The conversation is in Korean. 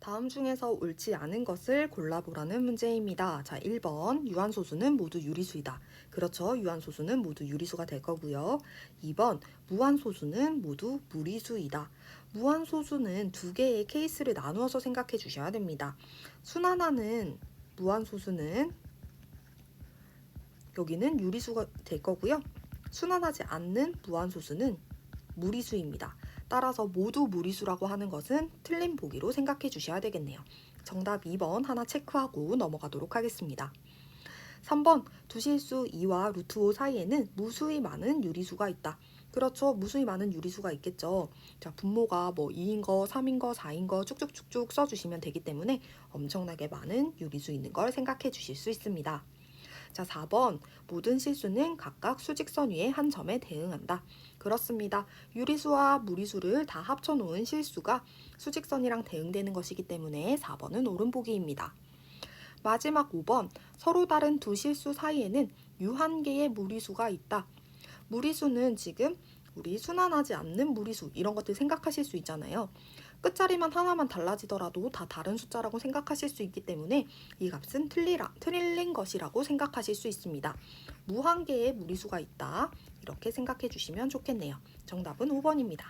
다음 중에서 옳지 않은 것을 골라보라는 문제입니다. 자, 1번 유한소수는 모두 유리수이다. 그렇죠. 유한소수는 모두 유리수가 될 거고요. 2번 무한소수는 모두 무리수이다. 무한소수는 두 개의 케이스를 나누어서 생각해 주셔야 됩니다. 순하나는 무한소수는 여기는 유리수가 될 거고요. 순환하지 않는 무한소수는 무리수입니다. 따라서 모두 무리수라고 하는 것은 틀린 보기로 생각해 주셔야 되겠네요. 정답 2번 하나 체크하고 넘어가도록 하겠습니다. 3번 두실수 2와 루트 5 사이에는 무수히 많은 유리수가 있다. 그렇죠. 무수히 많은 유리수가 있겠죠. 자, 분모가 뭐 2인 거, 3인 거, 4인 거 쭉쭉쭉쭉 써주시면 되기 때문에 엄청나게 많은 유리수 있는 걸 생각해 주실 수 있습니다. 자, 4번. 모든 실수는 각각 수직선 위에 한 점에 대응한다. 그렇습니다. 유리수와 무리수를 다 합쳐놓은 실수가 수직선이랑 대응되는 것이기 때문에 4번은 옳은 보기입니다. 마지막 5번. 서로 다른 두 실수 사이에는 유한 개의 무리수가 있다. 무리수는 지금 우리 순환하지 않는 무리수 이런 것들 생각하실 수 있잖아요. 끝자리만 하나만 달라지더라도 다 다른 숫자라고 생각하실 수 있기 때문에 이 값은 틀리라, 틀린 것이라고 생각하실 수 있습니다. 무한개의 무리수가 있다. 이렇게 생각해 주시면 좋겠네요. 정답은 5번입니다.